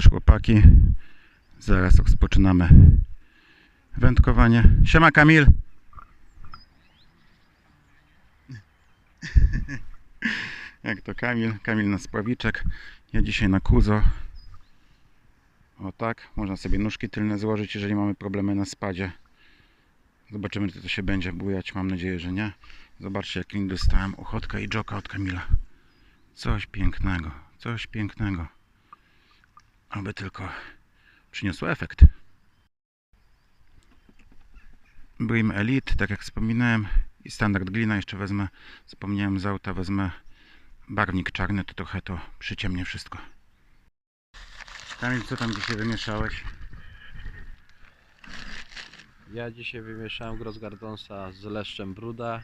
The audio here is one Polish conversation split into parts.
już chłopaki. Zaraz rozpoczynamy wędkowanie. Siema Kamil. Jak to Kamil? Kamil na sprawiczek. Ja dzisiaj na kuzo. O tak, można sobie nóżki tylne złożyć, jeżeli mamy problemy na spadzie. Zobaczymy, czy to się będzie bujać. Mam nadzieję, że nie. Zobaczcie, jak link dostałem. Ochotka i joka od Kamila. Coś pięknego, coś pięknego. Aby tylko przyniosło efekt. Brim Elite, tak jak wspominałem, i standard glina jeszcze wezmę. Zapomniałem z auta, wezmę barwnik czarny, to trochę to przyciemnie wszystko. Kamil, co tam dzisiaj wymieszałeś? Ja dzisiaj wymieszałem Grossgardonsa z leszczem bruda.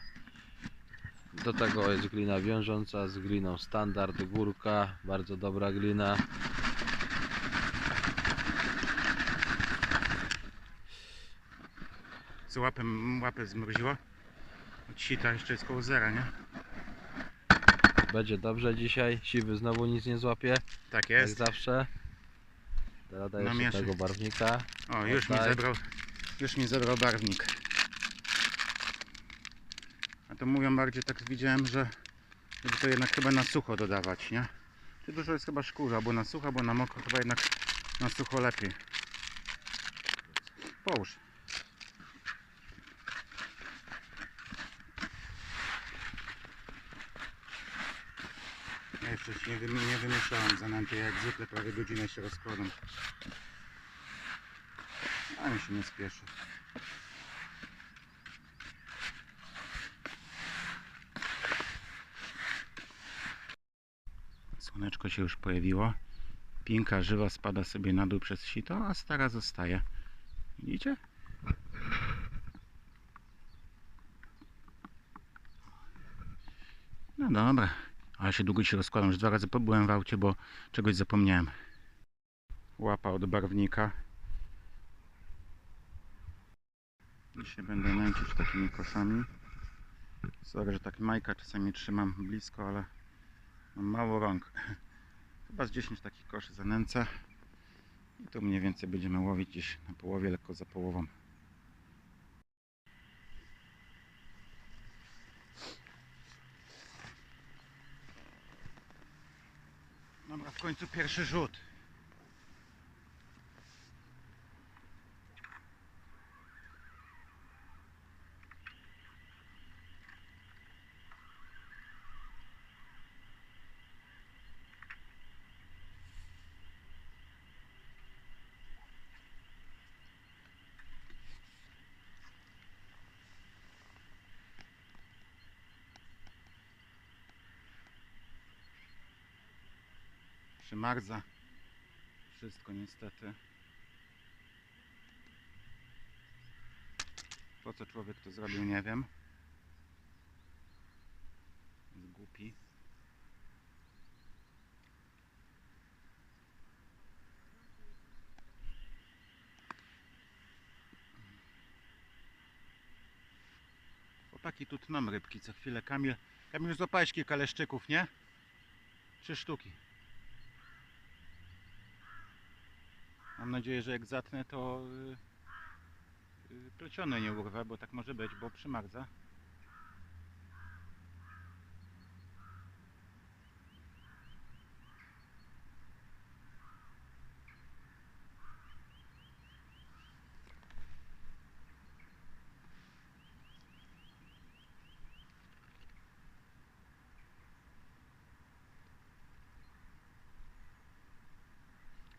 Do tego jest glina wiążąca z gliną standard, górka, bardzo dobra glina. Z łapę zmroziło? Od sita jeszcze jest koło zera, nie? Będzie dobrze dzisiaj, siwy znowu nic nie złapie, Tak jak jest. zawsze. Teraz daję Namieszaj. tego barwnika. O, już mi zebrał, już mi zebrał barwnik. A to mówią bardziej, tak widziałem, że żeby to jednak chyba na sucho dodawać, nie? Czy dużo jest chyba szkół, albo na sucho, albo na mokro, chyba jednak na sucho lepiej. Połóż. Ja jeszcze nie, wymi- nie wymieszałem zanęty, jak zwykle prawie godzinę się rozkładam. A mi się nie spieszy. Słoneczko się już pojawiło. Pinka żywa spada sobie na dół przez sito, a stara zostaje. Widzicie? No dobra. Ale się długo się rozkładam, że dwa razy byłem w aucie, bo czegoś zapomniałem. Łapa od barwnika. Dzisiaj będę męczyć takimi koszami. Sorry, że tak majka czasami trzymam blisko, ale mam mało rąk. Chyba z 10 takich koszy zanęcę. I tu mniej więcej będziemy łowić gdzieś na połowie, lekko za połową. Dobra, w końcu pierwszy rzut. Przymarza. Wszystko niestety. Po co człowiek to zrobił, nie wiem. Jest głupi. Chłopaki tu tną rybki co chwilę. Kamil, Kamil złapałeś kilka leszczyków, nie? Trzy sztuki. Mam nadzieję, że jak zatnę, to yy, yy, pleciony nie urwę, bo tak może być, bo przymarza.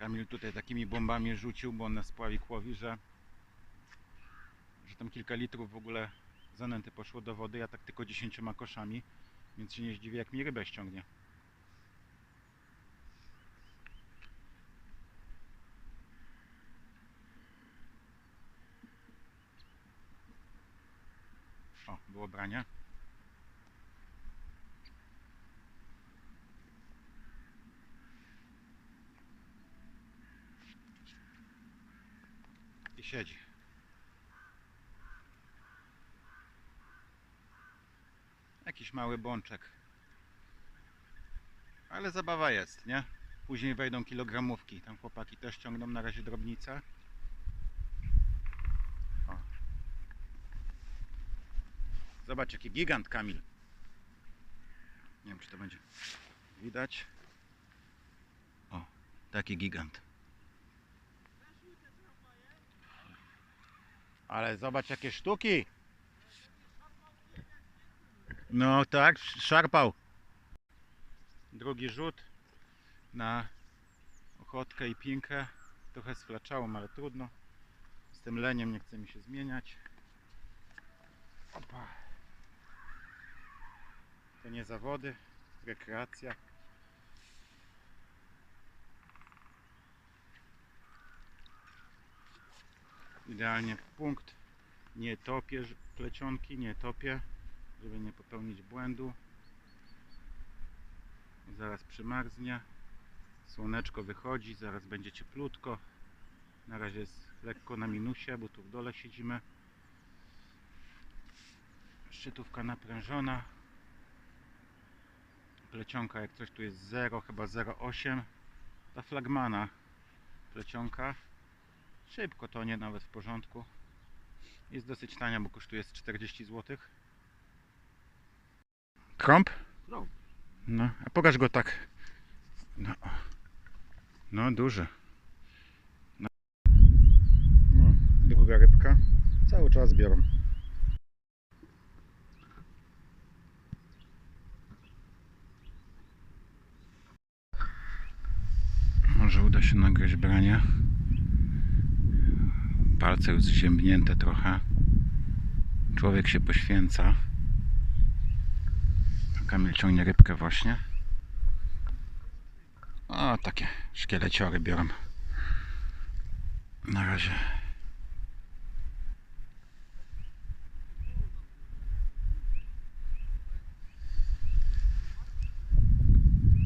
Kamil tutaj takimi bombami rzucił, bo on nas pławik łowi, że, że tam kilka litrów w ogóle zanęty poszło do wody, ja tak tylko 10 koszami, więc się nie zdziwię jak mi rybę ściągnie. O, było branie. Siedzi. Jakiś mały bączek. Ale zabawa jest, nie? Później wejdą kilogramówki. Tam chłopaki też ciągną na razie drobnicę. O. Zobacz jaki gigant Kamil. Nie wiem czy to będzie widać. O, taki gigant. Ale zobacz jakie sztuki. No tak, szarpał. Drugi rzut na ochotkę i pinkę. Trochę sflaczałem, ale trudno. Z tym leniem nie chce mi się zmieniać. Opa. To nie zawody, rekreacja. Idealnie w punkt. Nie topię plecionki, nie topię, żeby nie popełnić błędu. Zaraz przymarznie. Słoneczko wychodzi, zaraz będzie cieplutko. Na razie jest lekko na minusie, bo tu w dole siedzimy. Szczytówka naprężona. Plecionka jak coś tu jest 0, chyba 0,8. Ta flagmana plecionka. Szybko to nie nawet w porządku. Jest dosyć tania, bo kosztuje z 40 zł. Krąb? Krąb. No, a pokaż go tak. No, no duży. No. no, druga rybka. Cały czas biorą. Może uda się nagrać branie. Palce już zziębnięte trochę. Człowiek się poświęca. Kamil ciągnie rybkę właśnie. O, takie szkieleciory biorą. Na razie.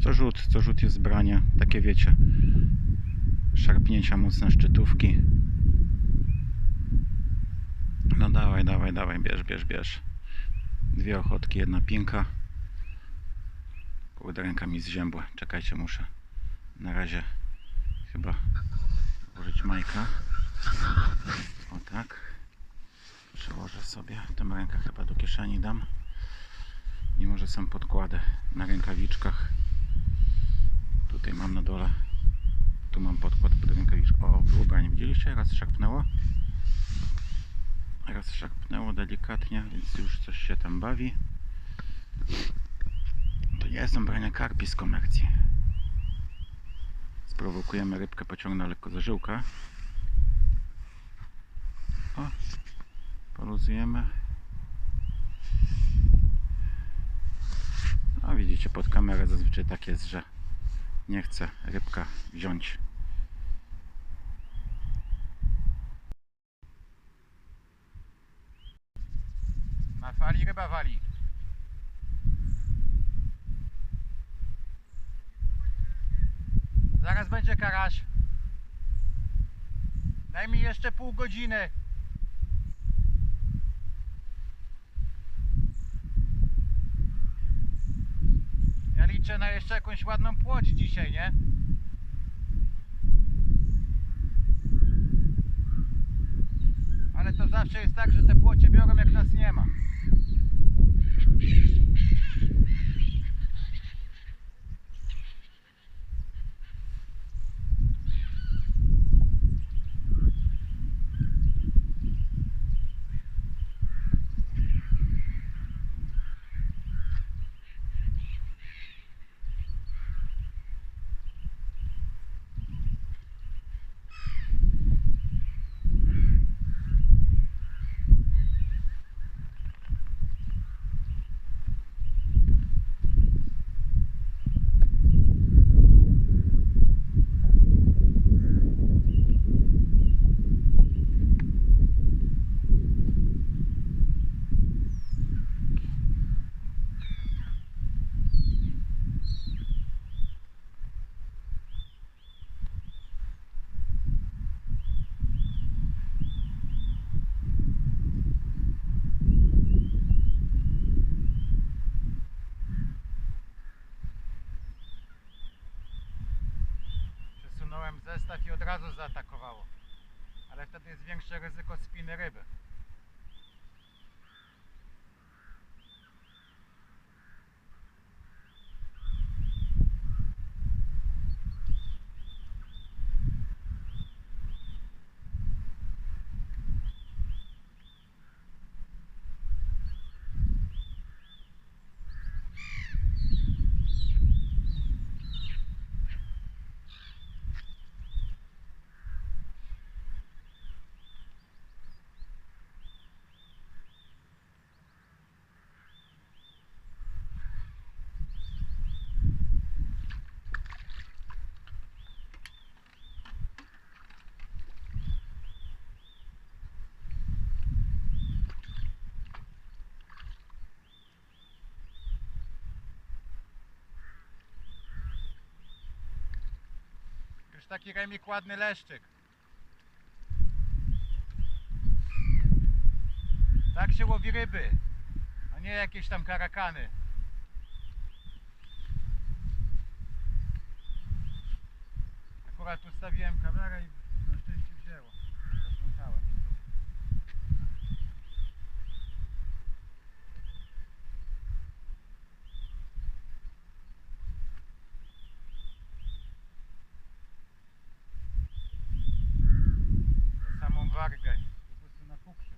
Co rzut, co rzut jest branie. Takie wiecie. Szarpnięcia mocne szczytówki. No dawaj, dawaj, dawaj, bierz, bierz, bierz. Dwie ochotki, jedna pinka. Kurde, ręka mi zziębła. Czekajcie, muszę na razie chyba włożyć majka. O tak. Przełożę sobie. Tę rękę chyba do kieszeni dam. Mimo, że sam podkładę na rękawiczkach. Tutaj mam na dole. Tu mam podkład pod rękawiczką. O, było branie. Widzieliście? Raz szarpnęło. Raz szarpnęło delikatnie, więc już coś się tam bawi. To nie są brania karpi z komercji. Sprowokujemy rybkę, pociągnę lekko za żyłkę. O, poluzujemy. A widzicie, pod kamerę zazwyczaj tak jest, że nie chce rybka wziąć. Na fali ryba wali. Zaraz będzie karaś. Daj mi jeszcze pół godziny. Ja liczę na jeszcze jakąś ładną płoć dzisiaj, nie? Ale to zawsze jest tak, że te płocie biorą trafi od razu zaatakowało. Ale wtedy jest większe ryzyko spiny ryby. Już taki remik ładny leszczyk. Tak się łowi ryby, a nie jakieś tam karakany. Akurat ustawiłem kamerę i na szczęście wzięło. Zaplątałem. Za samą wargę. Po prostu na fukrze.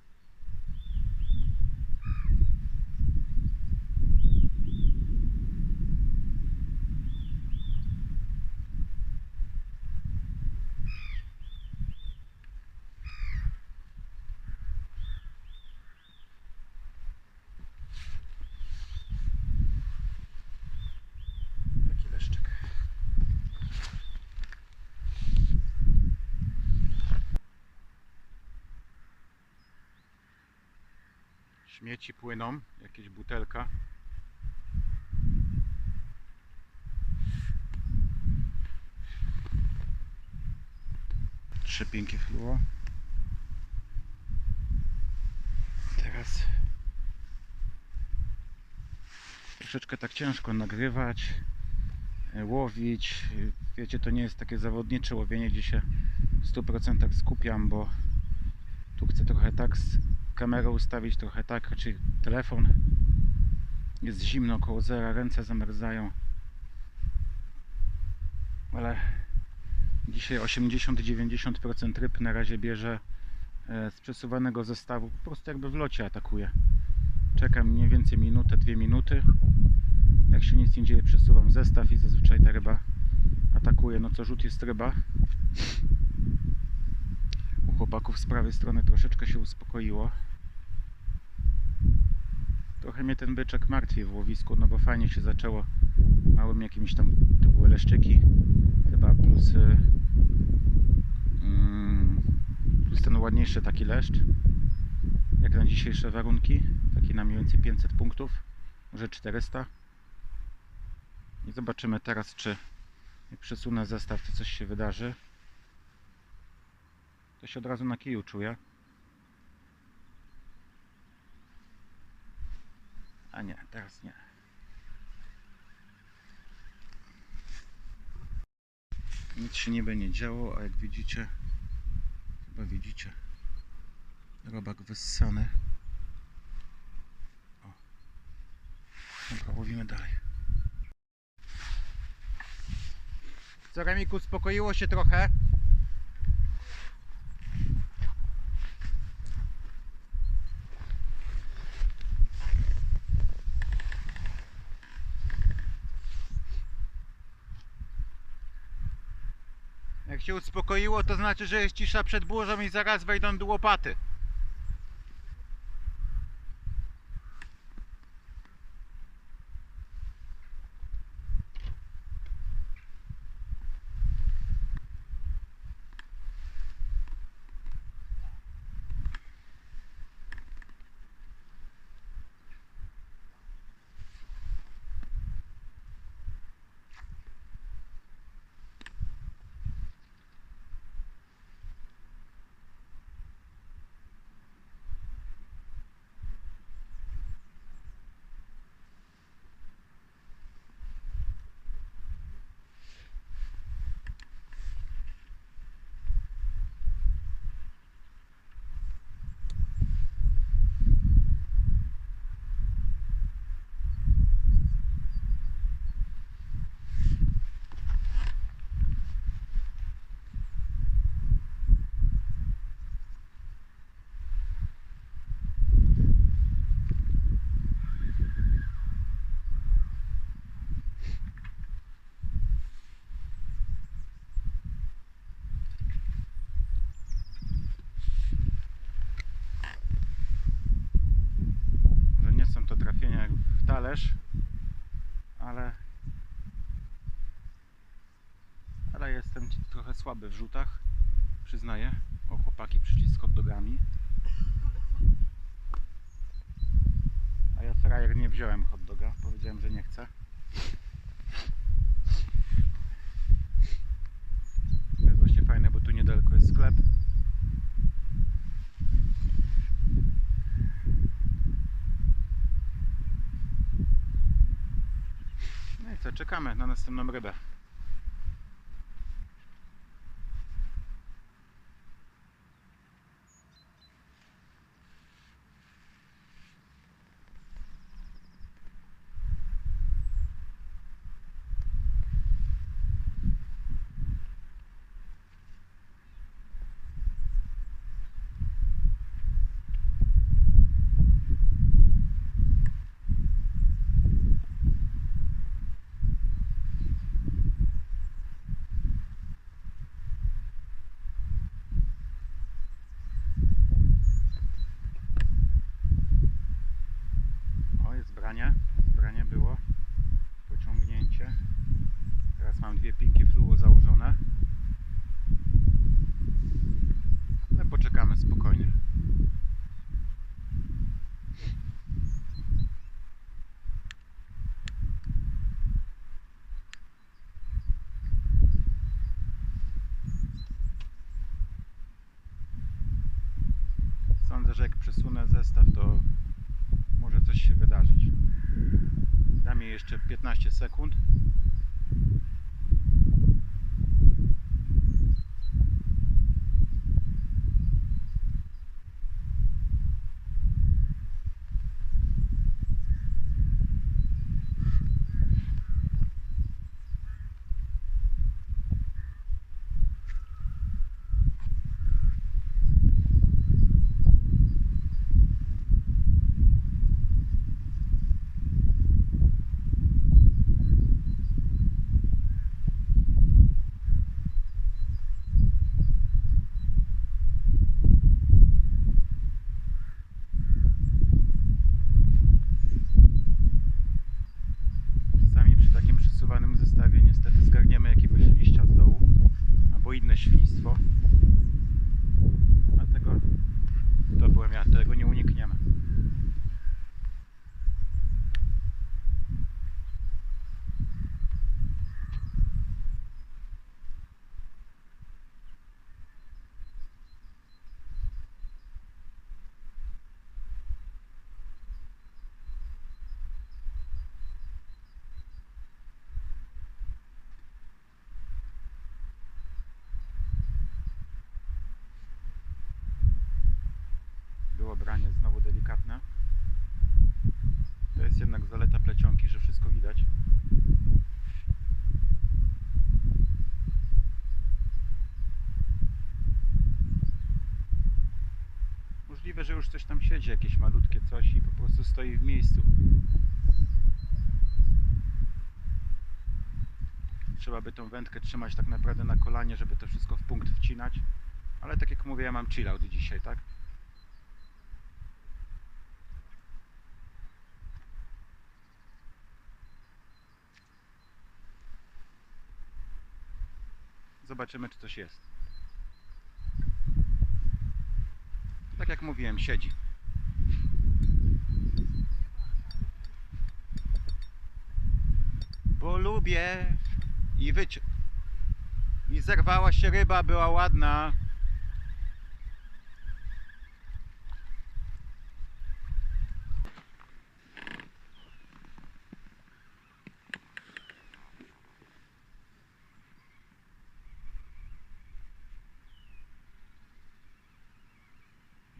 Taki leszczyk. Śmieci płyną, jakieś butelka. Trzy pinki fluo. Teraz troszeczkę tak ciężko nagrywać, e, łowić. Wiecie, to nie jest takie zawodnicze łowienie, gdzie się w 100% skupiam, bo tu chcę trochę tak kamerę ustawić, trochę tak, raczej telefon. Jest zimno koło zera, ręce zamerzają. Ale dzisiaj 80-90% ryb na razie bierze e, z przesuwanego zestawu. Po prostu jakby w locie atakuje. Czekam mniej więcej minutę, dwie minuty. Jak się nic nie dzieje, przesuwam zestaw i zazwyczaj ta ryba atakuje. No co rzut jest ryba. Chłopaków z prawej strony troszeczkę się uspokoiło. Trochę mnie ten byczek martwi w łowisku, no bo fajnie się zaczęło małym jakimiś tam, to były leszczyki chyba, plus y, mm, plus ten ładniejszy taki leszcz, jak na dzisiejsze warunki, taki na mniej więcej 500 punktów, może 400. I zobaczymy teraz, czy jak przesunę zestaw, to coś się wydarzy. To się od razu na kiju czuję. A nie, teraz nie. Nic się nie będzie działo, a jak widzicie, chyba widzicie, robak wyssany. O. Dobra, łowimy dalej. Co Remiku, uspokoiło się trochę? Jak się uspokoiło, to znaczy, że jest cisza przed burzą i zaraz wejdą do łopaty. Też, ale ale jestem trochę słaby w rzutach, przyznaję. O, chłopaki przyszli z hot dogami. A ja frajer nie wziąłem hot doga, powiedziałem, że nie chcę. To jest właśnie fajne, bo tu niedaleko jest sklep. No i co, czekamy na następną rybę. O, jest branie. Branie było. Pociągnięcie. Teraz mam dwie pinki fluo założone. Ale poczekamy spokojnie. Jak przesunę zestaw, to może coś się wydarzyć. Dam jej jeszcze 15 sekund. Czasami przy takim przesuwanym zestawie niestety zgarniemy jakiegoś liścia z dołu albo inne świństwo. A tego to byłem ja, tego nie unikniemy. Było branie znowu delikatne. To jest jednak zaleta plecionki, że wszystko widać. Możliwe, że już coś tam siedzi, jakieś malutkie coś i po prostu stoi w miejscu. Trzeba by tą wędkę trzymać tak naprawdę na kolanie, żeby to wszystko w punkt wcinać. Ale tak jak mówię, ja mam chill out dzisiaj, tak? Zobaczymy, czy coś jest. Tak jak mówiłem, siedzi. Bo lubię i wycie. I zerwała się ryba, była ładna.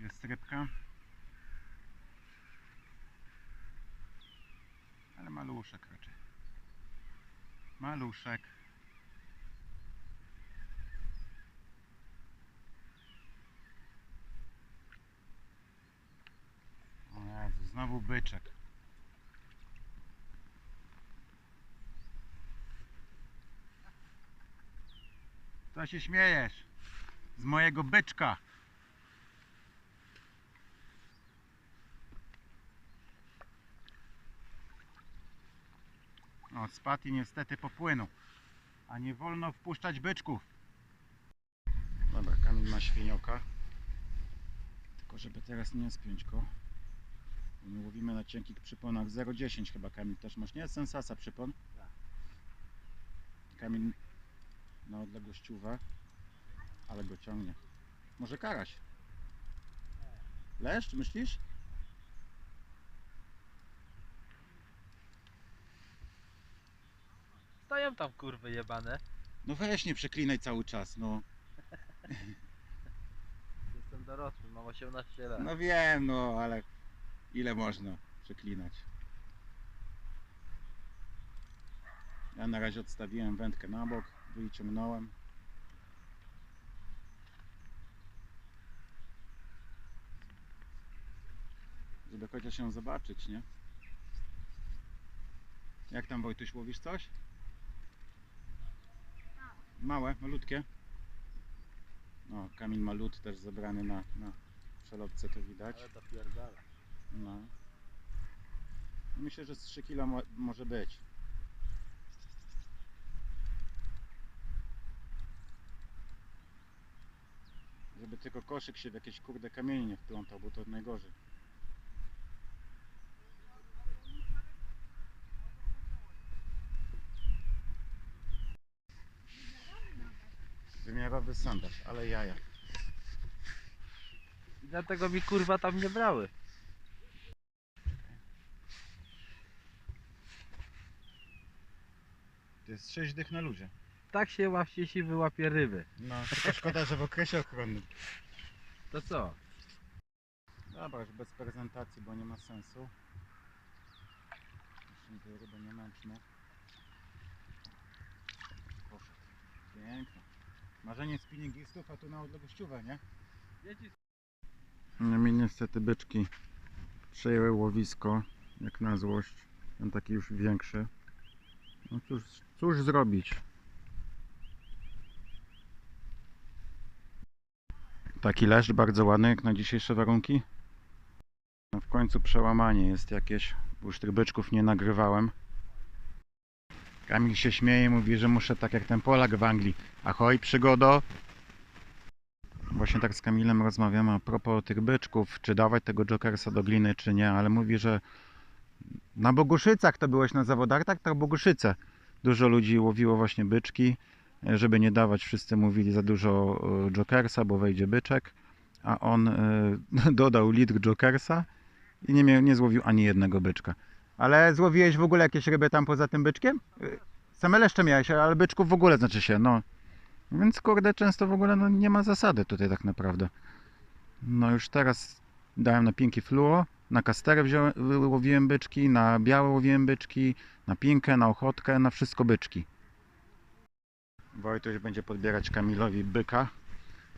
Jest rybka. Ale maluszek raczej. Maluszek. Jezu, znowu byczek. Co się śmiejesz? Z mojego byczka. O, spadł i niestety popłynął. A nie wolno wpuszczać byczków. Dobra, Kamil ma świnioka. Tylko żeby teraz nie spiąć go. My łowimy na cienkich przyponach 0,10 chyba Kamil też masz, nie? Sensasa przypon. Tak. Kamil na odległościówę, ale go ciągnie. Może karaś? Leszcz, myślisz? Stoją tam kurwy jebane. No weź nie przeklinaj cały czas, no. Jestem dorosły, mam 18 lat. No wiem, no ale ile można przeklinać? Ja na razie odstawiłem wędkę na bok, wyciągnąłem. Żeby chociaż ją zobaczyć, nie? Jak tam Wojtuś, łowisz coś? Małe, malutkie? No, Kamil ma lód też zebrany na, na przelotce, to widać. Ale to pierdala. No. Myślę, że z 3 kg mo może być. Żeby tylko koszyk się w jakieś kurde kamienie nie wplątał, bo to najgorzej. Wymiarowy sondaż, ale jaja. I dlatego mi kurwa tam nie brały. To jest 6 dych na luzie. Tak się łapcie, jeśli wyłapie ryby. No, tylko szkoda, że w okresie ochronnym. To co? Dobra, już bez prezentacji, bo nie ma sensu. Jeszcze tej ryby nie męczmy. Poszedł. Pięknie. Marzenie spinningistów, a tu na odległościówę, nie? No mi niestety byczki przejęły łowisko, jak na złość. Ten taki już większy. No cóż, cóż zrobić? Taki leszcz bardzo ładny jak na dzisiejsze warunki. No w końcu przełamanie jest jakieś, bo już tych byczków nie nagrywałem. Kamil się śmieje, mówi, że muszę tak jak ten Polak w Anglii. Ahoj, przygodo! Właśnie tak z Kamilem rozmawiamy a propos tych byczków, czy dawać tego Jokersa do gliny, czy nie, ale mówi, że na Boguszycach to byłeś na zawodach, tak, Boguszyce. Dużo ludzi łowiło właśnie byczki, żeby nie dawać, wszyscy mówili za dużo e, Jokersa, bo wejdzie byczek, a on e, dodał litr Jokersa i nie, miał, nie złowił ani jednego byczka. Ale złowiłeś w ogóle jakieś ryby tam poza tym byczkiem? E, Same leszcze miałeś, ale byczków w ogóle znaczy się, no. Więc kurde, często w ogóle no, nie ma zasady tutaj tak naprawdę. No już teraz dałem na pinki fluo, na kasterę wziąłem, łowiłem byczki, na białe łowiłem byczki, na pinkę, na ochotkę, na wszystko byczki. Wojtuś będzie podbierać Kamilowi byka.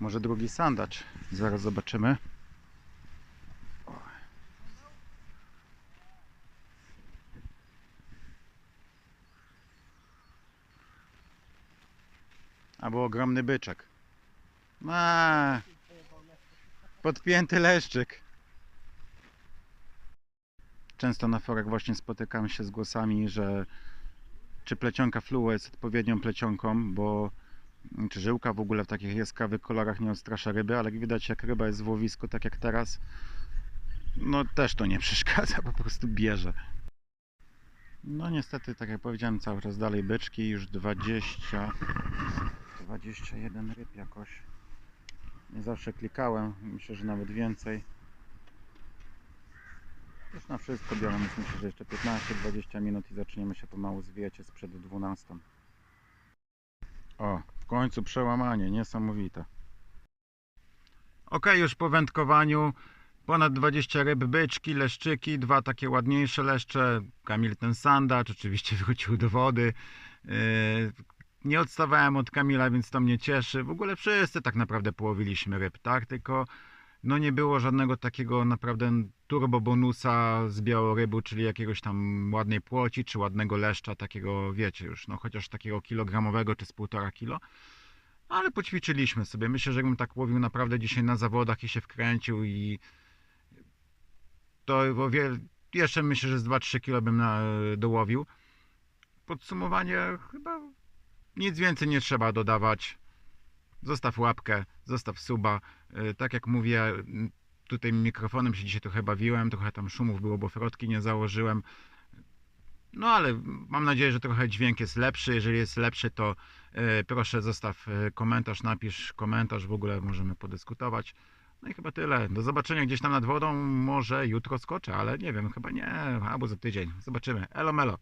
Może drugi sandacz. Zaraz zobaczymy. Albo ogromny byczek. A, podpięty leszczyk. Często na forach właśnie spotykam się z głosami, że czy plecionka fluo jest odpowiednią plecionką, bo czy żyłka w ogóle w takich jaskrawych kolorach nie odstrasza ryby, ale jak widać jak ryba jest w łowisku, tak jak teraz, no też to nie przeszkadza, po prostu bierze. No niestety, tak jak powiedziałem, cały czas dalej byczki, już 20, 21 ryb jakoś. Nie zawsze klikałem, myślę, że nawet więcej. Już na wszystko biorę, myślę, że jeszcze 15-20 minut i zaczniemy się pomału zwijać, jest przed 12. O, w końcu przełamanie, niesamowite. Ok, już po wędkowaniu ponad 20 ryb, byczki, leszczyki, dwa takie ładniejsze leszcze, Kamil ten sandacz, oczywiście wrócił do wody. Nie odstawałem od Kamila, więc to mnie cieszy. W ogóle wszyscy tak naprawdę połowiliśmy ryb, tak? Tylko no nie było żadnego takiego naprawdę turbo bonusa z białorybu, czyli jakiegoś tam ładnej płoci, czy ładnego leszcza, takiego wiecie już, no chociaż takiego kilogramowego, czy z półtora kilo. Ale poćwiczyliśmy sobie. Myślę, że jakbym tak łowił naprawdę dzisiaj na zawodach i się wkręcił i to jeszcze myślę, że z 2-3 kilo bym na, dołowił. podsumowanie chyba nic więcej nie trzeba dodawać. Zostaw łapkę, zostaw suba. Y, Tak jak mówię, tutaj mikrofonem się dzisiaj trochę bawiłem, trochę tam szumów było, bo frotki nie założyłem. No ale mam nadzieję, że trochę dźwięk jest lepszy. Jeżeli jest lepszy, to e, proszę zostaw e, komentarz, napisz komentarz, w ogóle możemy podyskutować. No i chyba tyle. Do zobaczenia gdzieś tam nad wodą. Może jutro skoczę, ale nie wiem, chyba nie, albo za tydzień. Zobaczymy. Elo melo.